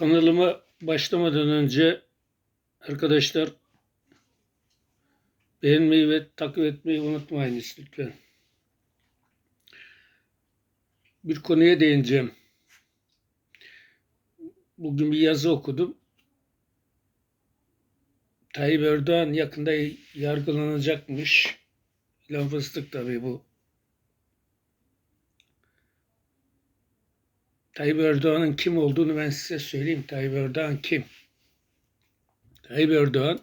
Kanalıma başlamadan önce arkadaşlar beğenmeyi ve takip etmeyi unutmayınız lütfen. Bir konuya değineceğim. Bugün bir yazı okudum. Tayyip Erdoğan yakında yargılanacakmış. İlan fıstık tabii bu. Tayyip Erdoğan'ın kim olduğunu ben size söyleyeyim. Tayyip Erdoğan kim? Tayyip Erdoğan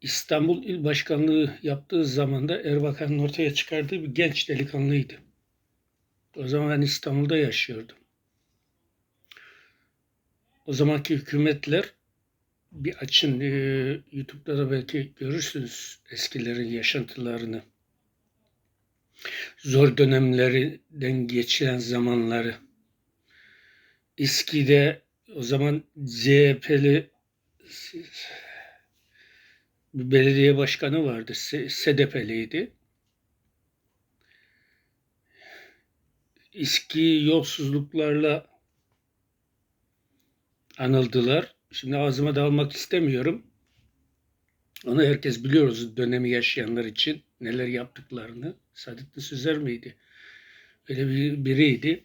İstanbul İl Başkanlığı yaptığı zaman da Erbakan'ın ortaya çıkardığı bir genç delikanlıydı. O zaman ben İstanbul'da yaşıyordum. O zamanki hükümetler bir açın e, YouTube'da da belki görürsünüz eskilerin yaşantılarını. Zor dönemlerden geçilen zamanları. İSKİ'de o zaman CHP'li bir belediye başkanı vardı. SEDEP'liydi. İSKİ yolsuzluklarla anıldılar. Şimdi ağzıma da almak istemiyorum. Onu herkes biliyoruz dönemi yaşayanlar için neler yaptıklarını. Saadettin Süzer miydi? Öyle bir biriydi.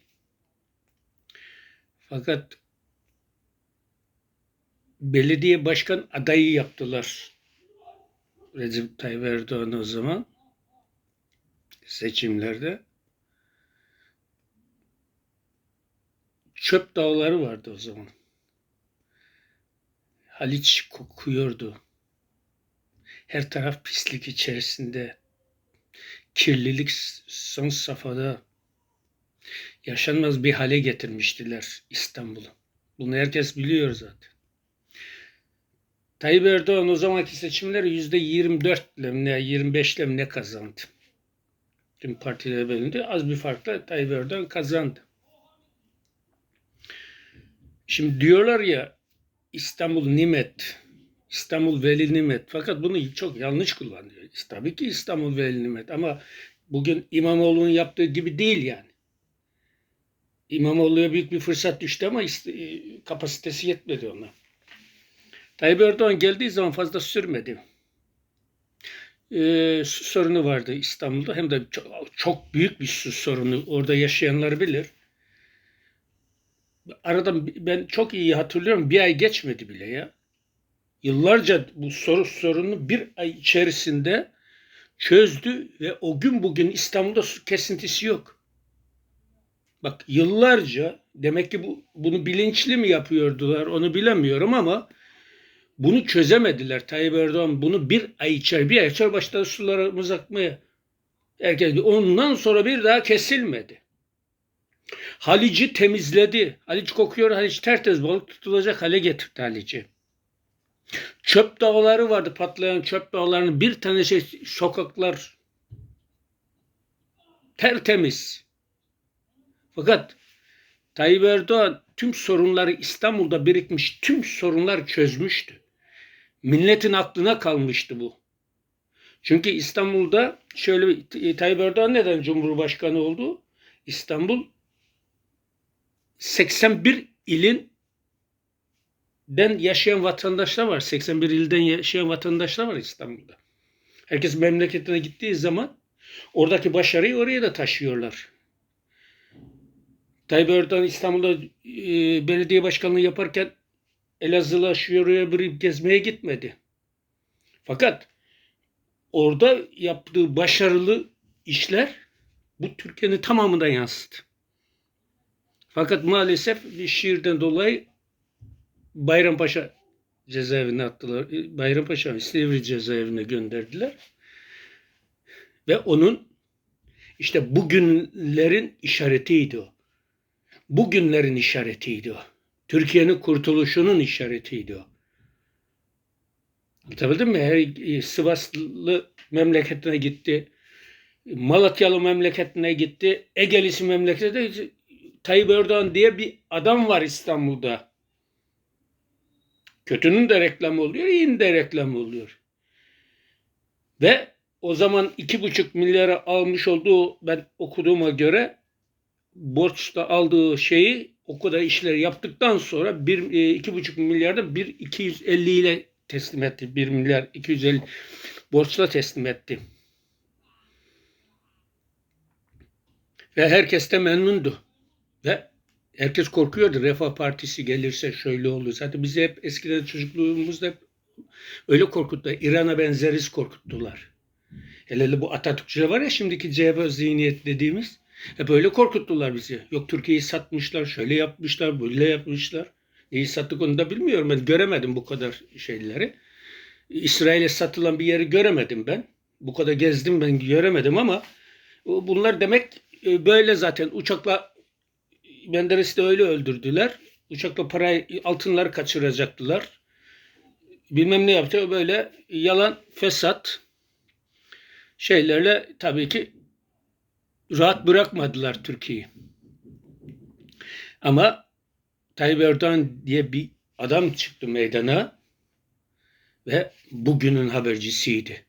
Fakat belediye başkan adayı yaptılar. Recep Tayyip Erdoğan o zaman seçimlerde. Çöp dağları vardı o zaman. Haliç kokuyordu. Her taraf pislik içerisinde. Kirlilik son safhada. Yaşanmaz bir hale getirmiştiler İstanbul'u. Bunu herkes biliyor zaten. Tayyip Erdoğan o zamanki seçimleri yüzde 24 ile mi ne 25 ile mi ne kazandı. Tüm partiler bölündü. Az bir farkla Tayyip Erdoğan kazandı. Şimdi diyorlar ya İstanbul nimet, İstanbul veli nimet. Fakat bunu çok yanlış kullanıyor. Tabii ki İstanbul veli nimet ama bugün İmamoğlu'nun yaptığı gibi değil yani. İmamoğlu'ya büyük bir fırsat düştü ama e, kapasitesi yetmedi ona. Tayyip Erdoğan geldiği zaman fazla sürmedi. Ee, su sorunu vardı İstanbul'da. Hem de çok, çok büyük bir su sorunu. Orada yaşayanlar bilir. Aradan ben çok iyi hatırlıyorum. Bir ay geçmedi bile ya. Yıllarca bu soru sorunu bir ay içerisinde çözdü ve o gün bugün İstanbul'da su kesintisi yok. Bak yıllarca demek ki bu bunu bilinçli mi yapıyordular onu bilemiyorum ama bunu çözemediler. Tayyip Erdoğan bunu bir ay içer, bir ay içer başladı sularımız akmaya. Herkes, ondan sonra bir daha kesilmedi. Halici temizledi. Haliç kokuyor, Haliç tertemiz balık tutulacak hale getirdi Halici. Çöp dağları vardı patlayan çöp dağlarının bir tane şey sokaklar tertemiz. Fakat Tayyip Erdoğan tüm sorunları İstanbul'da birikmiş tüm sorunlar çözmüştü. Milletin aklına kalmıştı bu. Çünkü İstanbul'da şöyle Tayyip Erdoğan neden Cumhurbaşkanı oldu? İstanbul 81 ilin den yaşayan vatandaşlar var. 81 ilden yaşayan vatandaşlar var İstanbul'da. Herkes memleketine gittiği zaman oradaki başarıyı oraya da taşıyorlar. Tayyip Erdoğan İstanbul'da e, belediye başkanlığı yaparken Elazığ'la şuraya bir gezmeye gitmedi. Fakat orada yaptığı başarılı işler bu Türkiye'nin tamamına yansıdı. Fakat maalesef bir şiirden dolayı Bayrampaşa cezaevine attılar. Bayrampaşa Silivri cezaevine gönderdiler. Ve onun işte bugünlerin işaretiydi o. Bugünlerin işaretiydi o. Türkiye'nin kurtuluşunun işaretiydi o. Anlatabildim mi? Her Sivaslı memleketine gitti. Malatyalı memleketine gitti. Egelisi memleketine Tayyip Erdoğan diye bir adam var İstanbul'da. Kötünün de reklamı oluyor, iyinin de reklamı oluyor. Ve o zaman iki buçuk milyara almış olduğu ben okuduğuma göre borçta aldığı şeyi o kadar işleri yaptıktan sonra bir, e, iki buçuk milyarda bir 250 ile teslim etti. 1 milyar 250 borçla teslim etti. Ve herkes de memnundu. Ve herkes korkuyordu. Refah Partisi gelirse şöyle olur. Zaten bizi hep eskiden çocukluğumuzda öyle korkuttular. İran'a benzeriz korkuttular. Hele hele bu Atatürkçüler var ya şimdiki CHP zihniyet dediğimiz. Hep öyle korkuttular bizi. Yok Türkiye'yi satmışlar, şöyle yapmışlar, böyle yapmışlar. Neyi sattık onu da bilmiyorum. Ben göremedim bu kadar şeyleri. İsrail'e satılan bir yeri göremedim ben. Bu kadar gezdim ben göremedim ama bunlar demek e, böyle zaten uçakla Menderes'i de öyle öldürdüler. Uçakla parayı altınları kaçıracaktılar. Bilmem ne yaptı böyle yalan fesat şeylerle tabii ki rahat bırakmadılar Türkiye'yi. Ama Tayyip Erdoğan diye bir adam çıktı meydana ve bugünün habercisiydi.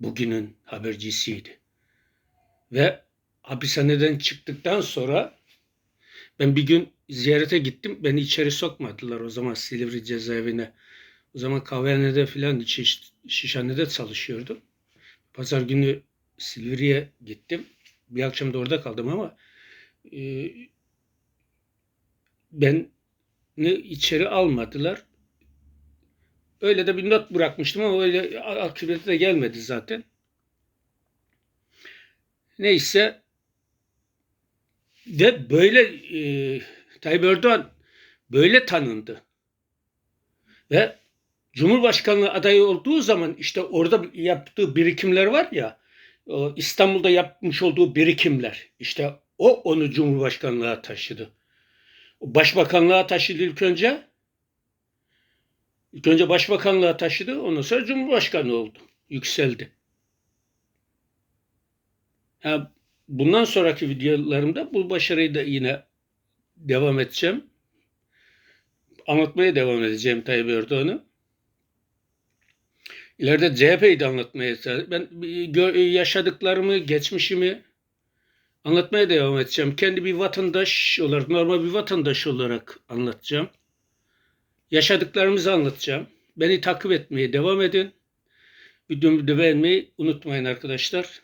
Bugünün habercisiydi. Ve hapishaneden çıktıktan sonra ben bir gün ziyarete gittim. Beni içeri sokmadılar o zaman Silivri cezaevine. O zaman kahvehanede filan şiş, şişhanede çalışıyordum. Pazar günü Silivri'ye gittim. Bir akşam da orada kaldım ama e, beni içeri almadılar. Öyle de bir not bırakmıştım ama öyle akıbeti de gelmedi zaten. Neyse ve böyle e, Tayyip Erdoğan böyle tanındı. Ve Cumhurbaşkanlığı adayı olduğu zaman işte orada yaptığı birikimler var ya İstanbul'da yapmış olduğu birikimler işte o onu Cumhurbaşkanlığına taşıdı. Başbakanlığa taşıdı ilk önce. İlk önce başbakanlığa taşıdı. Ondan sonra Cumhurbaşkanı oldu. Yükseldi. Ha, bundan sonraki videolarımda bu başarıyı da yine devam edeceğim. Anlatmaya devam edeceğim Tayyip Erdoğan'ı. İleride CHP'yi de anlatmaya Ben yaşadıklarımı, geçmişimi anlatmaya devam edeceğim. Kendi bir vatandaş olarak, normal bir vatandaş olarak anlatacağım. Yaşadıklarımızı anlatacağım. Beni takip etmeye devam edin. Videomu beğenmeyi unutmayın arkadaşlar.